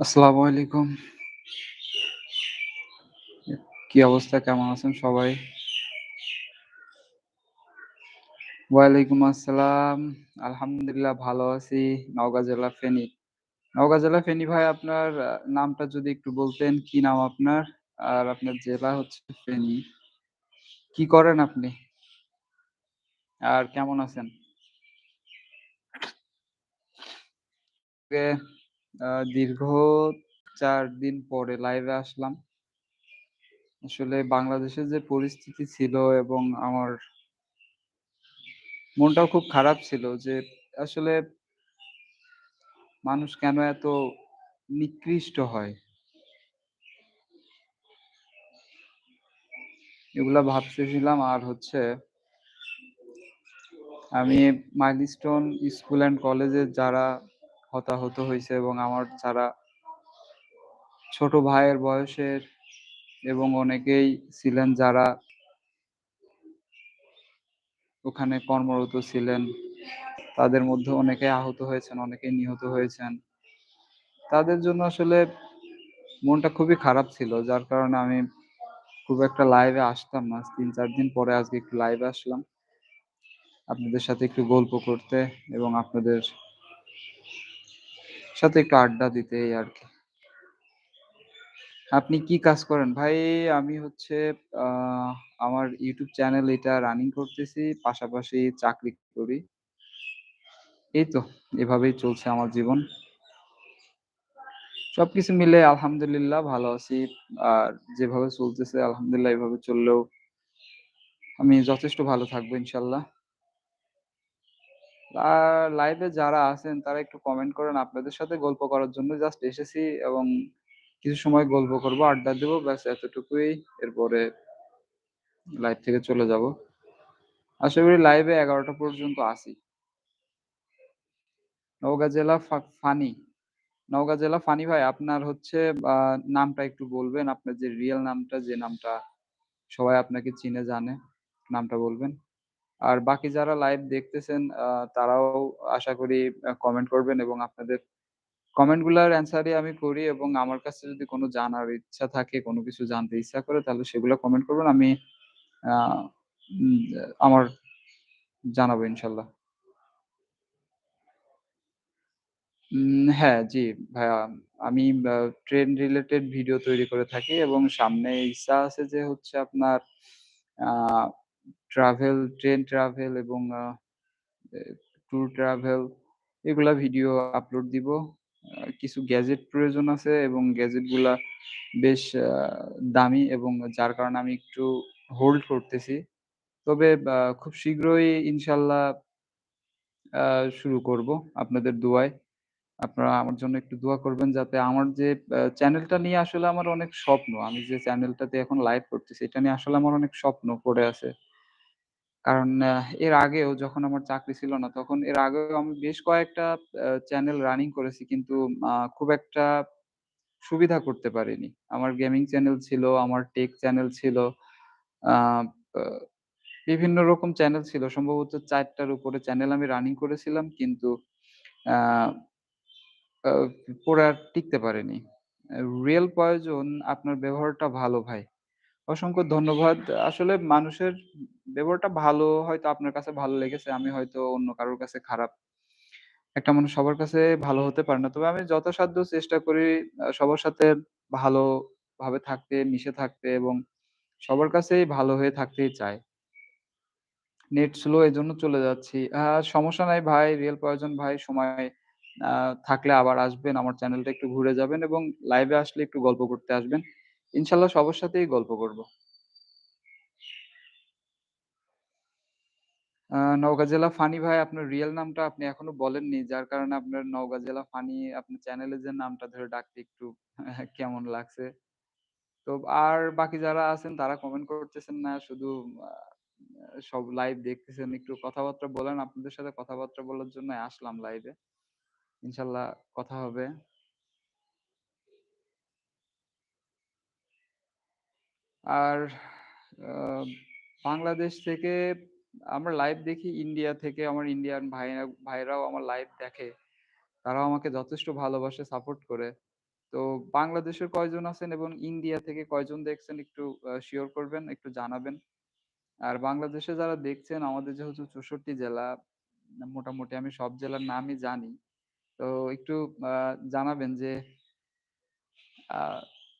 আসসালামু আলাইকুম। কি অবস্থা? কেমন আছেন সবাই? ওয়ালাইকুম আসসালাম। আলহামদুলিল্লাহ ভালো আছি। নওগাঁ জেলা ফেনী। নওগাঁ জেলা ফেনী ভাই আপনার নামটা যদি একটু বলতেন, কি নাম আপনার? আর আপনার জেলা হচ্ছে ফেনী। কি করেন আপনি? আর কেমন আছেন? দীর্ঘ চার দিন পরে লাইভে আসলাম। আসলে বাংলাদেশের যে পরিস্থিতি ছিল এবং আমার মনটাও খুব খারাপ ছিল যে আসলে মানুষ কেন এত নিকৃষ্ট হয়? এগুলা ভাবতেছিলাম আর হচ্ছে আমি মাইলস্টোন স্কুল অ্যান্ড কলেজে যারা হতাহত হয়েছে এবং আমার যারা ছোট ভাইয়ের বয়সের এবং অনেকেই ছিলেন যারা ওখানে কর্মরত ছিলেন। তাদের মধ্যে অনেকে আহত হয়েছেন, অনেকেই নিহত হয়েছেন। তাদের জন্য আসলে মনটা খুবই খারাপ ছিল। যার কারণে আমি খুব একটা লাইভে আসতাম না। ৩-৪ দিন পরে আজকে একটু লাইভে আসলাম। আপনাদের সাথে একটু গল্প করতে এবং আপনাদের সাথে একটু আড্ডা দিতে এই আরকি। আপনি কি কাজ করেন? ভাই, আমি হচ্ছে আমার ইউটিউব চ্যানেল এটা রানিং করতেছি। পাশাপাশি চাকরি করি। এই তো, এভাবেই চলছে আমার জীবন। সবকিছু মিলে আলহামদুলিল্লাহ ভালো আছি। আর যেভাবে চলতেছে, আলহামদুলিল্লাহ এভাবে চললেও আমি যথেষ্ট ভালো থাকব ইনশাআল্লাহ। আর লাইভে যারা আছেন তারা একটু কমেন্ট করেন। আপনাদের সাথে গল্প করার জন্য জাস্ট এসেছি এবং কিছু সময় গল্প করব, আড্ডা দেব ব্যাস এতটুকুই। এরপরে লাইভ থেকে চলে যাব। আশা করি লাইভে ১১টা পর্যন্ত আছি। নওগাঁ জেলা ফানি। নওগাঁ জেলা ফানি ভাই আপনার হচ্ছে নামটা একটু বলবেন? আপনার যে রিয়েল নামটা, যে নামটা সবাই আপনাকে চিনে জানে, নামটা বলবেন? আর বাকি যারা লাইভ দেখতেছেন তারাও আশা করি কমেন্ট করবেন এবং আপনাদের কমেন্টগুলার অ্যান্সারই আমি করি এবং আমার কাছে যদি কোনো জানার ইচ্ছা থাকে, কোনো কিছু জানতে ইচ্ছা করে তাহলে সেগুলো কমেন্ট করবেন। আমি আমার জানাব ইনশাল্লাহ হ্যাঁ, জি ভাইয়া আমি ট্রেন রিলেটেড ভিডিও তৈরি করে থাকি এবং সামনে ইচ্ছা আছে যে হচ্ছে আপনার ট্রাভেল, ট্রেন ট্রাভেল এবং ট্যুর ট্রাভেল এগুলা ভিডিও আপলোড দিব। কিছু গ্যাজেট প্রয়োজন আছে এবং গ্যাজেটগুলা বেশ দামি এবং যার কারণে আমি একটু হোল্ড করতেছি। তবে খুব শীঘ্রই ইনশাল্লাহ শুরু করব আপনাদের দোয়ায়। আপনারা আমার জন্য একটু দোয়া করবেন যাতে আমার যে চ্যানেলটা নিয়ে আসলে আমার অনেক স্বপ্ন। আমি যে চ্যানেলটাতে এখন লাইভ করতেছি এটা নিয়ে আসলে আমার অনেক স্বপ্ন পড়ে আছে। কারণ এর আগেও যখন আমার চাকরি ছিল না তখন এর আগেও আমি বেশ কয়েকটা চ্যানেল রানিং করেছি কিন্তু আ খুব একটা সুবিধা করতে পারিনি। আমার গেমিং চ্যানেল ছিল, আমার টেক চ্যানেল ছিল। আ আ বিভিন্ন রকম চ্যানেল ছিল। সম্ভবত ৪ টার উপরে চ্যানেল আমি রানিং করেছিলাম কিন্তু আ আ পরে টিকতে পারেনি। রিয়েল প্রয়োজন আপনার ব্যবহারটা ভালো ভাই। অসংখ্য ধন্যবাদ। আসলে মানুষের ব্যবহারটা ভালো হয়তো আপনার কাছে ভালো লেগেছে। আমি হয়তো অন্য কারোর কাছে খারাপ। একটা মানুষ সবার কাছে ভালো হতে পারে না। তবে আমি যথাসাধ্য চেষ্টা করি সবার সাথে ভালোভাবে থাকতে, মিশে থাকতে এবং সবার কাছেই ভালো হয়ে থাকতেই চাই। নেট স্লো এই জন্য চলে যাচ্ছি। সমস্যা নাই ভাই, রিয়েল প্রয়োজন ভাই সময় আ থাকলে আবার আসবেন। আমার চ্যানেলটা একটু ঘুরে যাবেন এবং লাইভে আসলে একটু গল্প করতে আসবেন। ইনশাআল্লাহ সবার সাথেই গল্প করব। নওগাঁ জেলা ফানি ভাই, আপনার রিয়েল নামটা আপনি এখনও বলেননি। যার কারণে আপনার নওগাঁ জেলা ফানি আপনার চ্যানেলের যে নামটা ধরে ডাকতে একটু কেমন লাগছে। তো আর বাকি যারা আছেন, তারা কমেন্ট করতেছেন না। শুধু সব লাইভ দেখতেছেন। একটু কথাবার্তা বলেন। আপনাদের সাথে কথাবার্তা বলার জন্যই আসলাম লাইভে। ইনশাল্লাহ কথা হবে। আর বাংলাদেশ থেকে আমরা লাইভ দেখি ইন্ডিয়া থেকে আমার ইন্ডিয়ান ভাইয়া ভাইরাও আমার লাইভ দেখে। তারাও আমাকে যথেষ্ট ভালোবাসে, সাপোর্ট করে। তো বাংলাদেশের কয়জন আছেন এবং ইন্ডিয়া থেকে কয়জন দেখছেন একটু শিওর করবেন, একটু জানাবেন। আর বাংলাদেশে যারা দেখছেন আমাদের যেহেতু ৬৪ জেলা, মোটামুটি আমি সব জেলার নামই জানি। তো একটু জানাবেন যে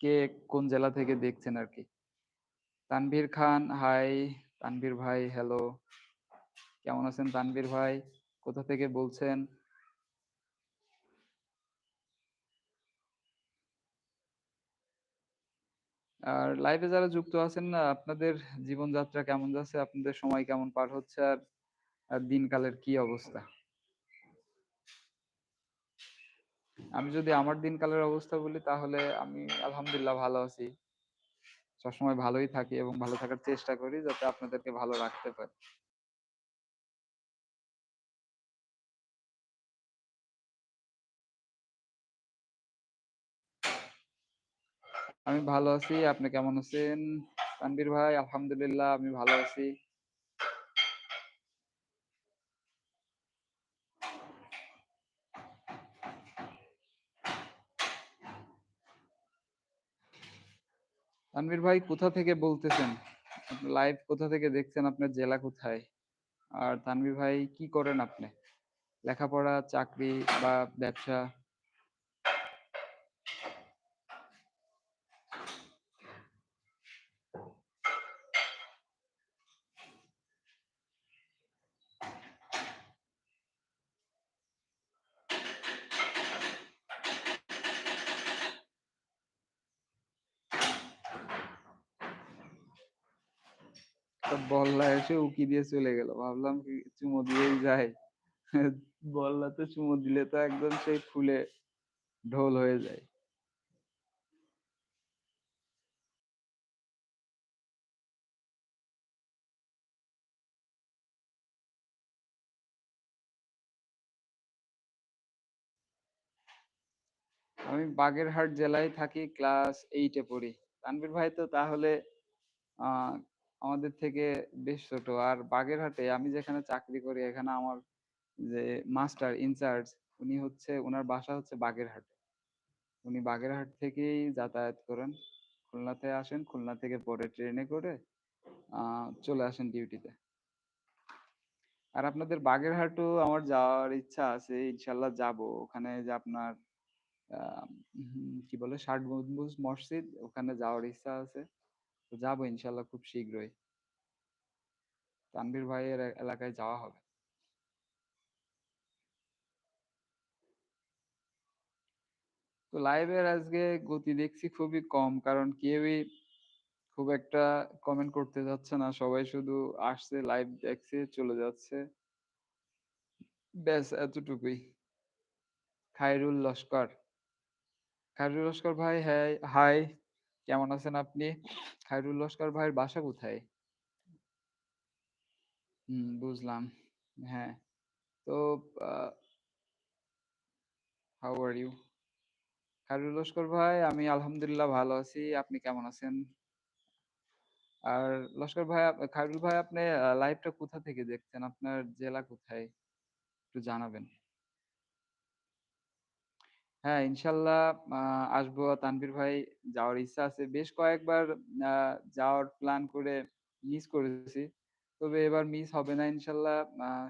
কে কোন জেলা থেকে দেখছেন আরকি। তানভীর খান, হাই। তানভীর ভাই, হ্যালো। কেমন আছেন তানভীর ভাই? কোথা থেকে বলছেন? আর লাইভে যারা যুক্ত আছেন না, আপনাদের জীবনযাত্রা কেমন যাচ্ছে? আপনাদের সময় কেমন পার হচ্ছে? আর আর দিনকালের কি অবস্থা? আমি যদি আমার দিনকালের অবস্থা বলি তাহলে আমি আলহামদুলিল্লাহ ভালো আছি। সবসময় ভালোই থাকি এবং ভালো থাকার চেষ্টা করি যাতে আপনাদেরকে ভালো রাখতে পারি। আমি ভালো আছি। আপনি কেমন আছেন? তানভীর ভাই, আলহামদুলিল্লাহ আমি ভালো আছি। তানভীর ভাই কোথা থেকে বলতেছেন? আপনি লাইভ কোথা থেকে দেখছেন? আপনার জেলা কোথায়? আর তানভীর ভাই কি করেন আপনি? লেখাপড়া, চাকরি বা ব্যবসা? একটা বল্লা এসে উঁকি দিয়ে চলে গেল। ভাবলাম কি চুমো দিয়েই যায়। বল্লাতে চুমো দিলে তো একদম সেই ফুলে ঢোল হয়ে যায়। আমি বাগেরহাট জেলায় থাকি, ক্লাস 8 এ পড়ি। তানভীর ভাই তো তাহলে আ আমাদের থেকে বেশ ছোট। আর বাগেরহাটে আমি যেখানে চাকরি করি এখানে আমার যে মাস্টার ইনচার্জ উনি হচ্ছে উনার বাসা হচ্ছে বাগেরহাটে। উনি বাগেরহাট থেকেই যাতায়াত করেন। খুলনাতে আসেন, খুলনা থেকে পরে ট্রেনে করে চলে আসেন ডিউটিতে। আর আপনাদের বাগেরহাটও আমার যাওয়ার ইচ্ছা আছে। ইনশাআল্লাহ যাব। ওখানে যে আপনার কি বলে ষাট গম্বুজ মসজিদ ওখানে যাওয়ার ইচ্ছা আছে। তো যাব ইনশাআল্লাহ খুব শীঘ্রই। তানভীর ভাইয়ের এলাকায় যাওয়া হবে। তো লাইভের আজকে গতি দেখছি খুবই কম। কারণ কেউই খুব একটা কমেন্ট করতে যাচ্ছে না। সবাই শুধু আসছে, লাইভ দেখছে, চলে যাচ্ছে। ব্যাস এতটুকুই। খায়রুল লস্কর। খায়রুল লস্কর ভাই হ্যাঁ, হাই। কেমন আছেন আপনি? খায়রুল লস্কর ভাইয়ের বাসা কোথায়? হুম, বুঝলাম। হ্যাঁ। তো how are you? Khairul Laskar ভাই আমি আলহামদুলিল্লাহ ভালো আছি। আপনি কেমন আছেন? আর লস্কর ভাই খায়রুল ভাই আপনি লাইভটা কোথা থেকে দেখছেন? আপনার জেলা কোথায়? একটু জানাবেন। হ্যাঁ, ইনশাআল্লাহ আ আসব তানভীর ভাই যাওয়ার ইচ্ছা আছে। বেশ কয়েকবার যাওয়ার প্ল্যান করে মিস করেছি। তবে এবার মিস হবে না ইনশাল্লাহ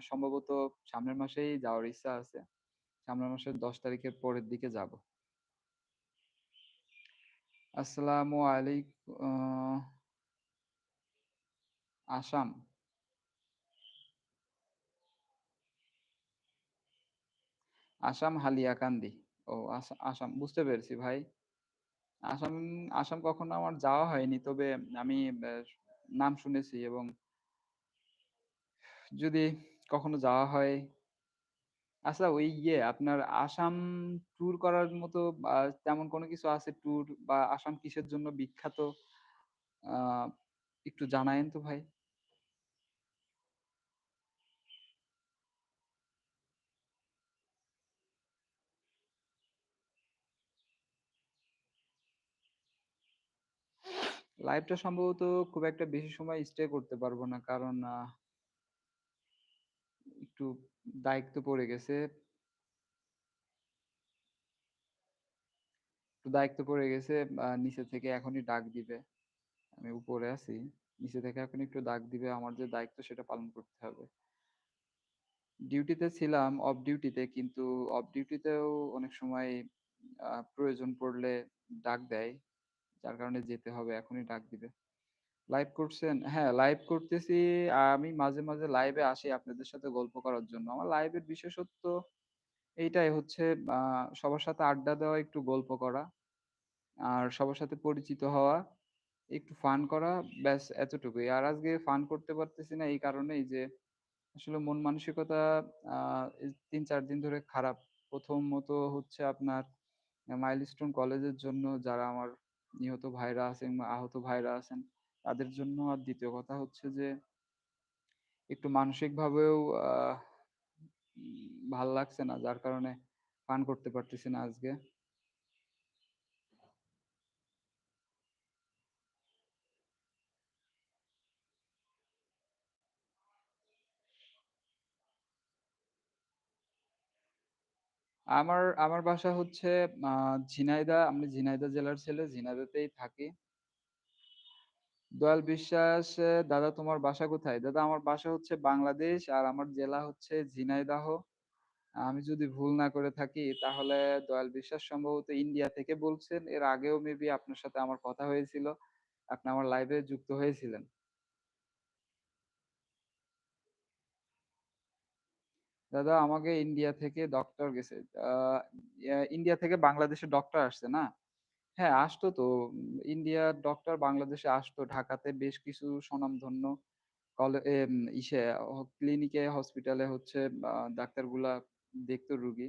সম্ভবত সামনের মাসেই যাওয়ার ইচ্ছা আছে। সামনের মাসের ১০ তারিখের পরের দিকে যাব। আসসালামু আলাইক আ আসাম। আসাম হালিয়াকান্দি। ও আসা, আসাম, বুঝতে পেরেছি ভাই। আসাম আসাম কখনো আমার যাওয়া হয়নি। তবে আমি নাম শুনেছি এবং যদি কখনো যাওয়া হয় আচ্ছা ওই ইয়ে আপনার আসাম ট্যুর করার মতো তেমন কোনো কিছু আছে ট্যুর বা আসাম কিসের জন্য বিখ্যাত? আ একটু জানায়েন তো ভাই। লাইভটা সম্ভবত খুব একটা বেশি সময় স্টে করতে পারব না। কারণ একটু দায়িত্ব পড়ে গেছে। একটু দায়িত্ব পড়ে গেছে নিচে থেকে এখনই ডাক দিবে। আমি উপরে আছি। নিচে থেকে এখন একটু ডাক দিবে। আমার যে দায়িত্ব সেটা পালন করতে হবে। ডিউটিতে ছিলাম অফ ডিউটিতে কিন্তু অফ ডিউটিতেও অনেক সময় প্রয়োজন পড়লে ডাক দেয়। যার কারণে যেতে হবে। এখনই ডাক দিবে। লাইভ করছেন? হ্যাঁ, লাইভ করতেছি। আমি মাঝে, মাঝে লাইভে আসি আপনাদের সাথে গল্প করার জন্য। আমার লাইভের বিশেষত্ব এইটাই হচ্ছে সবার সাথে আড্ডা দেওয়া, একটু গল্প করা। আর সবার সাথে পরিচিত হওয়া, একটু ফান করা ব্যাস এতটুকুই। আর আজকে ফান করতে পারতেছি না এই কারণেই যে আসলে মন মানসিকতা এই ৩-৪ দিন ধরে খারাপ। প্রথমত হচ্ছে আপনার মাইলস্টোন কলেজের জন্য যারা আমার নিহত ভাইরা আছেন আহত ভাইরা আছেন, তাদের জন্য। আর দ্বিতীয় কথা হচ্ছে যে, একটু মানসিক ভাবেও আহ ভালো লাগছে না। যার কারণে পান করতে পারতেছি না আজকে। আমার আমার বাসা হচ্ছে আ ঝিনাইদহ। আমি ঝিনাইদহ জেলার ছেলে। ঝিনাইদহতেই থাকি। দয়াল বিশ্বাস, "দাদা তোমার বাসা কোথায়?" দাদা আমার বাসা হচ্ছে বাংলাদেশ আর আমার জেলা হচ্ছে ঝিনাইদহ। আমি যদি ভুল না করে থাকি তাহলে দয়াল বিশ্বাস সম্ভবত ইন্ডিয়া থেকে বলছেন। এর আগেও মেবি আপনার সাথে আমার কথা হয়েছিল। আপনি আমার লাইভে যুক্ত হয়েছিলেন। দাদা আমাকে ইন্ডিয়া থেকে ডক্টর গেছে। ইন্ডিয়া থেকে বাংলাদেশে ডক্টর আসছে না? হ্যাঁ, আসতো তো। ইন্ডিয়ার ডক্টর বাংলাদেশে আসতো। ঢাকাতে বেশ কিছু স্বনামধন্য ইসে ক্লিনিকে, হসপিটালে হচ্ছে ডাক্তারগুলা দেখতো রুগী।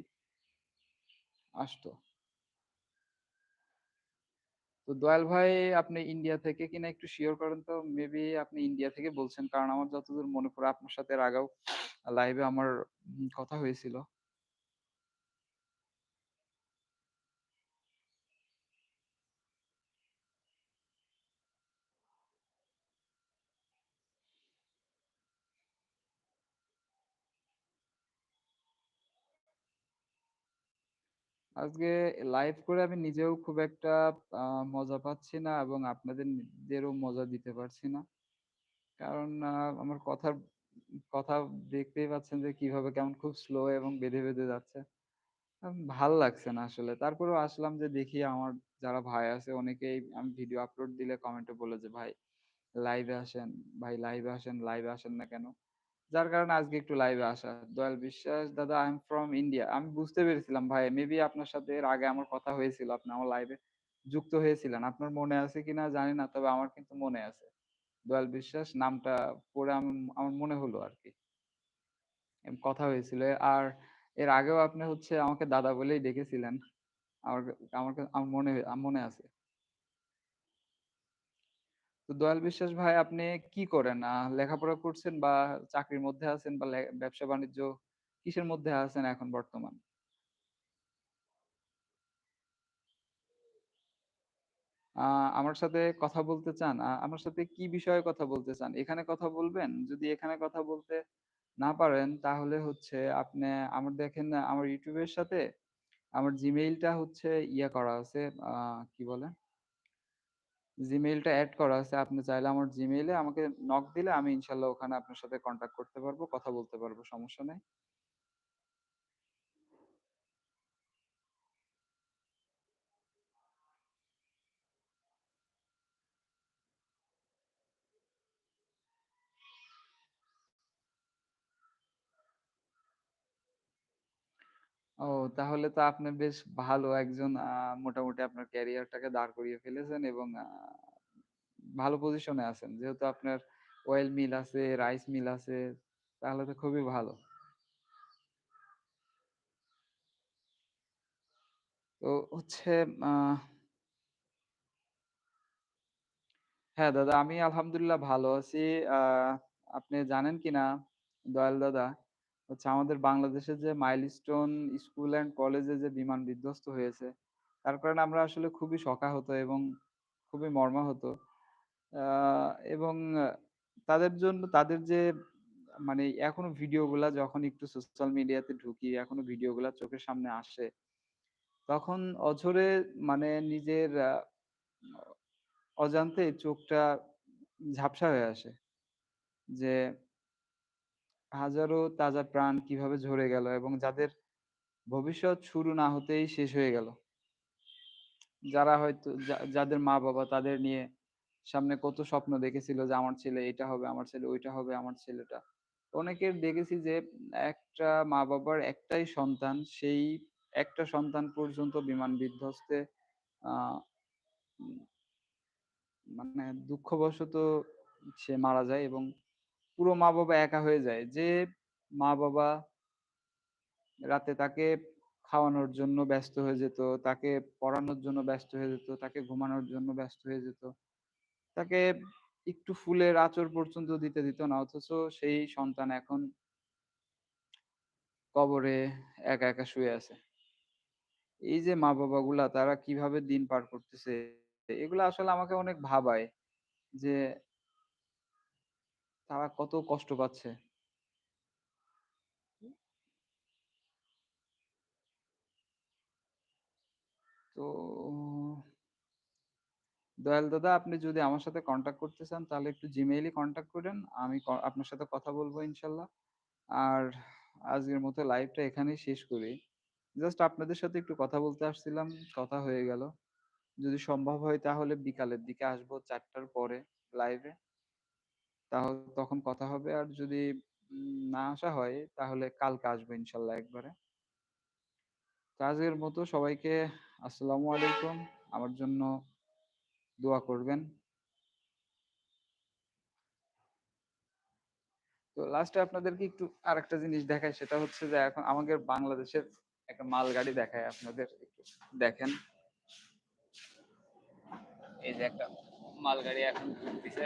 আসতো। তো দয়াল ভাই আপনি ইন্ডিয়া থেকে কিনা একটু সিওর করেন তো। মেবি আপনি ইন্ডিয়া থেকে বলছেন। কারণ আমার যতদূর মনে পড়ে আপনার সাথে আগেও লাইভে আমার কথা হয়েছিল। আজকে লাইভ করে আমি নিজেও খুব একটা মজা পাচ্ছি না এবং আপনাদের নি, দেরও মজা দিতে পারছি না। কারণ আমার কথার কথা দেখতেই পাচ্ছেন যে কীভাবে কেমন খুব স্লো এবং বেঁধে, বেঁধে যাচ্ছে। ভালো লাগছে না আসলে। তারপরেও আসলাম যে দেখি আমার যারা ভাই আছে অনেকেই আমি ভিডিও আপলোড দিলে কমেন্টে বলে যে, "ভাই লাইভে আসেন, ভাই লাইভে আসেন, লাইভে আসেন না কেন?" যার কারণে আজকে একটু লাইভে আসা। দয়াল বিশ্বাস, "দাদা আই এম ফ্রম ইন্ডিয়া।" আমি বুঝতে পেরেছিলাম ভাই মেবি আপনার সাথে এর আগে আমার কথা হয়েছিল। আপনি আমার লাইভে যুক্ত হয়েছিলেন। আপনার মনে আছে কিনা জানি না। তবে আমার কিন্তু মনে আছে। দয়াল বিশ্বাস নামটা পড়ে আমার মনে হলো আরকি। এম, কথা হয়েছিল। আর এর আগেও আপনি হচ্ছে আমাকে দাদা বলেই ডেকেছিলেন। আমার আমার আমার মনে মনে আছে। তো দয়াল বিশ্বাস ভাই, আপনি কি করেন? লেখাপড়া করছেন বা চাকরির মধ্যে আছেন বা ব্যবসা-বাণিজ্য কিসের মধ্যে আছেন এখন বর্তমান? আমার সাথে কথা বলতে চান? আমার সাথে কি বিষয়ে কথা বলতে চান? এখানে কথা বলবেন? যদি এখানে কথা বলতে না পারেন তাহলে হচ্ছে আপনি আমার দেখেন আমার এর সাথে আমার Gmail টা হচ্ছে ইয়া করা আছে কি বলে? Gmail টা এড করা আছে। আপনি চাইলে আমার এ আমাকে নক দিলে আমি ইনশাআল্লাহ ওখানে আপনার সাথে কনট্যাক্ট করতে পারব, কথা বলতে পারব। সমস্যা নাই। ও তাহলে তো আপনি বেশ ভালো একজন মোটামুটি আপনার ক্যারিয়ারটাকে দাঁড় করিয়ে ফেলেছেন এবং আ ভালো পজিশনে আছেন। যেহেতু আপনার অয়েল মিল আছে, রাইস মিল আছে, তাহলে তো খুবই ভালো। তো হচ্ছে আ হ্যাঁ, দাদা আমি আলহামদুলিল্লাহ ভালো আছি। আ আপনি জানেন কিনা দয়াল দাদা, হচ্ছে আমাদের বাংলাদেশের যে মাইলস্টোন স্কুল অ্যান্ড কলেজে যে বিমান বিধ্বস্ত হয়েছে, তার কারণে আমরা আসলে খুবই শোকাহত এবং খুবই মর্মাহত। এবং তাদের জন্য তাদের যে মানে এখনও ভিডিওগুলা যখন একটু সোশ্যাল মিডিয়াতে ঢুকি, এখনও ভিডিওগুলা চোখের সামনে আসে। তখন অঝোরে মানে নিজের আ অজান্তেই চোখটা ঝাপসা হয়ে আসে। যে হাজারো তাজা প্রাণ কীভাবে ঝরে গেল এবং যাদের ভবিষ্যৎ শুরু না হতেই শেষ হয়ে গেল। যারা হয়তো যাদের মা-বাবা তাদের নিয়ে সামনে কত স্বপ্ন দেখেছিল যে আমার ছেলে এটা হবে, আমার ছেলে ওইটা হবে, আমার ছেলেটা। অনেকের দেখেছি যে একটা মা-বাবার একটাই সন্তান, সেই একটা সন্তান পর্যন্ত বিমান বিধ্বস্তে মানে দুঃখবশত সে মারা যায় এবং পুরো মা-বাবা একা হয়ে যায়। যে মা-বাবা রাতে তাকে খাওয়ানোর জন্য ব্যস্ত হয়ে যেত, তাকে পড়ানোর জন্য ব্যস্ত হয়ে যেত, তাকে ঘুমানোর জন্য ব্যস্ত হয়ে যেত। তাকে একটু ফুলের আঁচড় পর্যন্ত দিতে দিত না। অথচ সেই সন্তান এখন কবরে একা, একা শুয়ে আছে। এই যে মা বাবা গুলা তারা কীভাবে দিন পার করতেছে, এগুলা আসলে আমাকে অনেক ভাবায় যে তারা কত কষ্ট পাচ্ছে। তো দয়াল দাদা আপনি যদি আমার সাথে কনট্যাক্ট করতে চান তাহলে একটু এ কনট্যাক্ট করেন। আমি আপনার সাথে কথা বলব ইনশাল্লাহ আর আজকের মতো লাইভটা এখানেই শেষ করি। জাস্ট আপনাদের সাথে একটু কথা বলতে আসছিলাম, কথা হয়ে গেল। যদি সম্ভব হয় তাহলে বিকালের দিকে আসব ৪ টার পরে লাইভে। তাহলে তখন কথা হবে। আর যদি না আসা হয়, তাহলে কালকে আসব ইনশাল্লাহ একবারে। আজকের মতো সবাইকে আসসালামু আলাইকুম। আমার জন্য দোয়া করবেন। তো লাস্টে আপনাদেরকে একটু আরেকটা জিনিস দেখাই, সেটা হচ্ছে যে এখন আমাদের বাংলাদেশের একটা মালগাড়ি দেখায় আপনাদের দেখেন। এই যে একটা মালগাড়ি এখন ঢুকতেছে।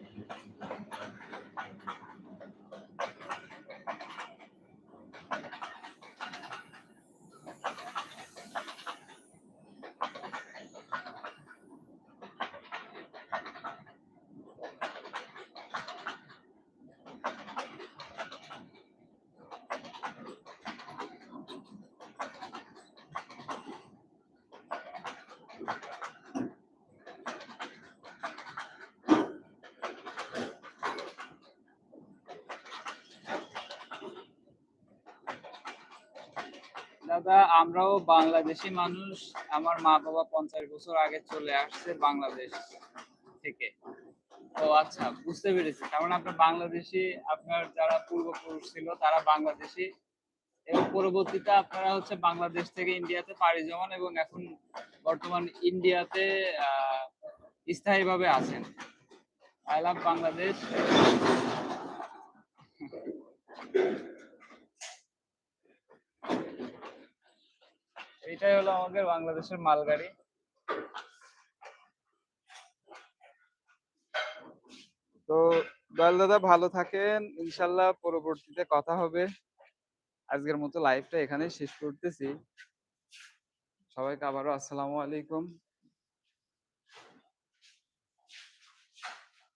দাদা, আমরাও বাংলাদেশী মানুষ। আমার মা-বাবা ৫০ বছর আগে চলে আসছে বাংলাদেশ থেকে। ও আচ্ছা বুঝতে পেরেছি। তার মানে আপনার বাংলাদেশী, আপনার যারা পূর্বপুরুষ ছিল, তারা বাংলাদেশী এবং পরবর্তীতে আপনারা হচ্ছে বাংলাদেশ থেকে ইন্ডিয়াতে পাড়ি জমান এবং এখন বর্তমান ইন্ডিয়াতে স্থায়ীভাবে আছেন। I love Bangladesh. এইটাই হলো আমাদের বাংলাদেশের মালগাড়ি। তো দয়াল দাদা, ভালো থাকেন। ইনশাল্লাহ পরবর্তীতে কথা হবে। আজকের মতো লাইভটা এখানেই শেষ করতেছি। সবাইকে আবারও আসসালামু আলাইকুম।